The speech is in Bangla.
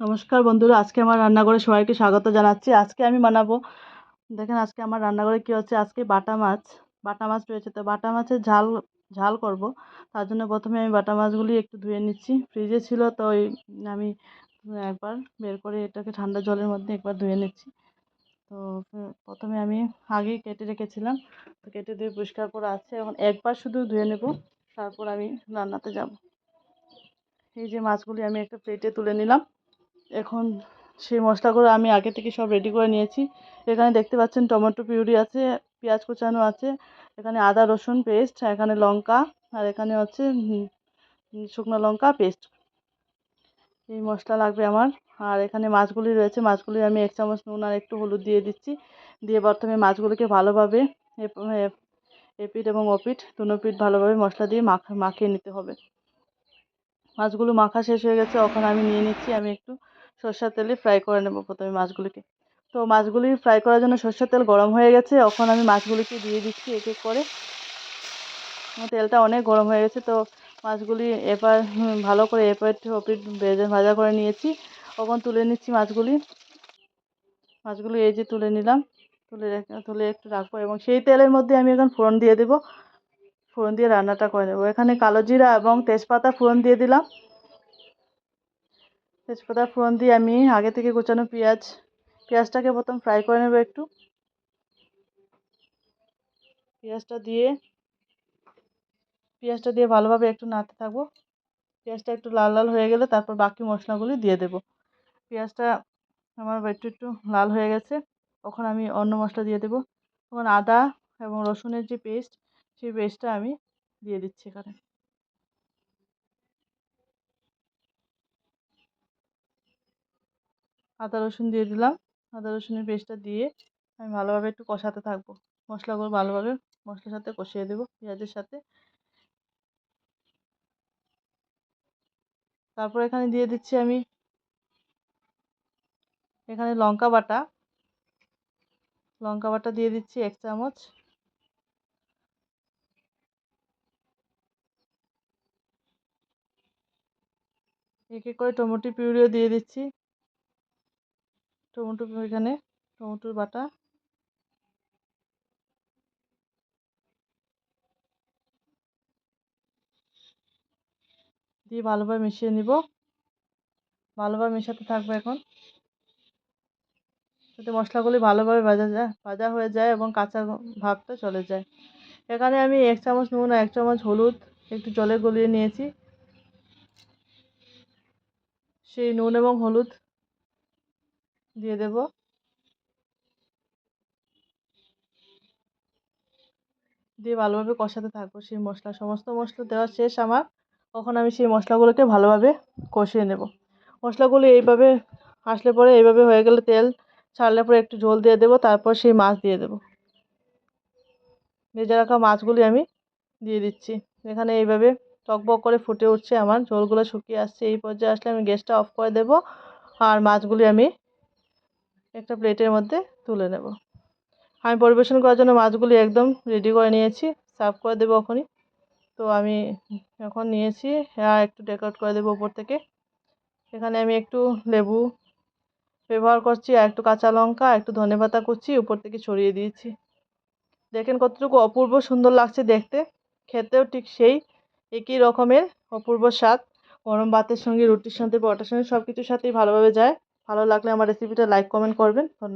নমস্কার বন্ধুরা, আজকে আমার রান্নাঘরে সবাইকে স্বাগত জানাচ্ছি। আজকে আমি বানাবো, দেখেন আজকে আমার রান্নাঘরে কী হচ্ছে? আজকে বাটা মাছ বাটা মাছ রয়েছে। তো বাটা মাছের ঝাল ঝাল করব। তার জন্য প্রথমে আমি বাটা মাছগুলি একটু ধুয়ে নিচ্ছি। ফ্রিজে ছিল তো ওই আমি একবার বের করে এটাকে ঠান্ডা জলের মধ্যে একবার ধুয়ে নিচ্ছি। তো প্রথমে আমি আগেই কেটে রেখেছিলাম। তো কেটে ধুয়ে পরিষ্কার করে আছে। এখন একবার শুধু ধুয়ে নেব, তারপর আমি রান্নাতে যাব। এই যে মাছগুলি আমি একটা প্লেটে তুলে নিলাম। এখন সেই মশলাগুলো আমি আগে থেকে সব রেডি করে নিয়েছি। এখানে দেখতে পাচ্ছেন টমেটো পিউরি আছে, পেঁয়াজ কুচানো আছে, এখানে আদা, রসুন পেস্ট এখানে লঙ্কা, আর এখানে হচ্ছে শুকনো লঙ্কা পেস্ট এই মশলা লাগবে আমার। আর এখানে মাছগুলি রয়েছে, মাছগুলি আমি এক চামচ নুন আর একটু হলুদ দিয়ে দিচ্ছি। দিয়ে প্রথমে মাছগুলিকে ভালোভাবে এপিট এবং ওপিট দুনো পিঠ ভালোভাবে মশলা দিয়ে মাখা, মাখিয়ে নিতে হবে। মাছগুলো মাখা শেষ হয়ে গেছে ওখানে আমি নিয়ে নিচ্ছি, আমি একটু সর্ষের তেলে ফ্রাই করে নেব প্রথমে মাছগুলিকে। তো মাছগুলি ফ্রাই করার জন্য সর্ষের তেল গরম হয়ে গেছে। এখন আমি মাছগুলিকে দিয়ে দিচ্ছি এক এক করে তেলটা অনেক গরম হয়ে গেছে, তো মাছগুলি এবার ভালো করে এপার ওপিট ভেজে ভাজা করে নিয়েছি। তখন তুলে নিচ্ছি মাছগুলি। মাছগুলি এই যে তুলে নিলাম। তুলে তুলে একটু রাখব এবং সেই তেলের মধ্যে আমি এখন ফোড়ন দিয়ে দেবো। ফোড়ন দিয়ে রান্নাটা করে নেব। এখানে কালো জিরা এবং তেজপাতা ফোড়ন দিয়ে দিলাম। তেজপাতা ফোড়ন দিয়ে আমি আগে থেকে কুচানো পেঁয়াজ, পেঁয়াজটাকে প্রথম ফ্রাই করে নেব একটু। পেঁয়াজটা দিয়ে পেঁয়াজটা দিয়ে ভালোভাবে একটু নাড়তে থাকব। পেঁয়াজটা একটু লাল লাল হয়ে গেলে তারপর বাকি মশলাগুলি দিয়ে দেব। পেঁয়াজটা আমার একটু একটু লাল হয়ে গেছে, তখন আমি অন্য মশলা দিয়ে দেবো। তখন আদা এবং রসুনের যে পেস্ট সেই পেস্টটা আমি দিয়ে দিচ্ছি এখানে। আদা রসুন দিয়ে দিলাম। আদা রসুনের পেস্টটা দিয়ে আমি ভালোভাবে একটু কষাতে থাকব। মশলাগুলো ভালোভাবে মশলার সাথে কষিয়ে দেবো পেঁয়াজের সাথে। তারপর এখানে দিয়ে দিচ্ছি আমি এখানে লঙ্কা বাটা। লঙ্কা বাটা দিয়ে দিচ্ছি এক চামচ। এক এক করে টমেটো পিউরিও দিয়ে দিচ্ছি। টমেটো এখানে টমেটোর বাটা। দিয়ে ভালোভাবে মিশিয়ে নিব। ভালোভাবে মেশাতে থাকব এখন। যাতে মশলাগুলি ভালোভাবে ভাজা যায় ভাজা হয়ে যায় এবং কাঁচা ভাবটা চলে যায়। এখানে আমি এক চামচ নুন, এক চামচ হলুদ একটু জলে গলিয়ে নিয়েছি। সেই নুন এবং হলুদ দিয়ে দেব। দিয়ে ভালোভাবে কষাতে থাকব সেই মশলা। সমস্ত মশলা দেওয়া শেষ আমার। তখন আমি সেই মশলাগুলোকে ভালোভাবে কষিয়ে নেব। মশলাগুলো এইভাবে আসলে পরে এইভাবে হয়ে গেলে তেল ছাড়লে পরে একটু ঝোল দিয়ে দেবো, তারপর সেই মাছ দিয়ে দেবো। ভেজে রাখা মাছগুলি আমি দিয়ে দিচ্ছি। এখানে এইভাবে টকবক করে ফুটে উঠছে আমার। ঝোলগুলো শুকিয়ে আসছে। এই পর্যায়ে আসলে আমি গ্যাসটা অফ করে দেবো। আর মাছগুলি আমি একটা প্লেটের মধ্যে তুলে নেব। আমি পরিবেশন করার জন্য মাছগুলি একদম রেডি করে নিয়েছি। সার্ভ করে দেবো এখনই। তো আমি এখন নিয়েছি হ্যাঁ একটু ডেকোরেট করে দেবো উপর থেকে। এখানে আমি একটু লেবু ব্যবহার করছি, আর একটু কাঁচা লঙ্কা একটু ধনে পাতা কুচি উপর থেকে ছড়িয়ে দিয়েছি। দেখেন কতটুকু অপূর্ব সুন্দর লাগছে দেখতে। খেতেও ঠিক সেই একই রকমের অপূর্ব স্বাদ। গরম ভাতের সঙ্গে, রুটির সাথে পরোটার সঙ্গে সব কিছুর সাথেই ভালোভাবে যায়। ভালো লাগলে আমার রেসিপিটা লাইক কমেন্ট করবেন। ধন্যবাদ।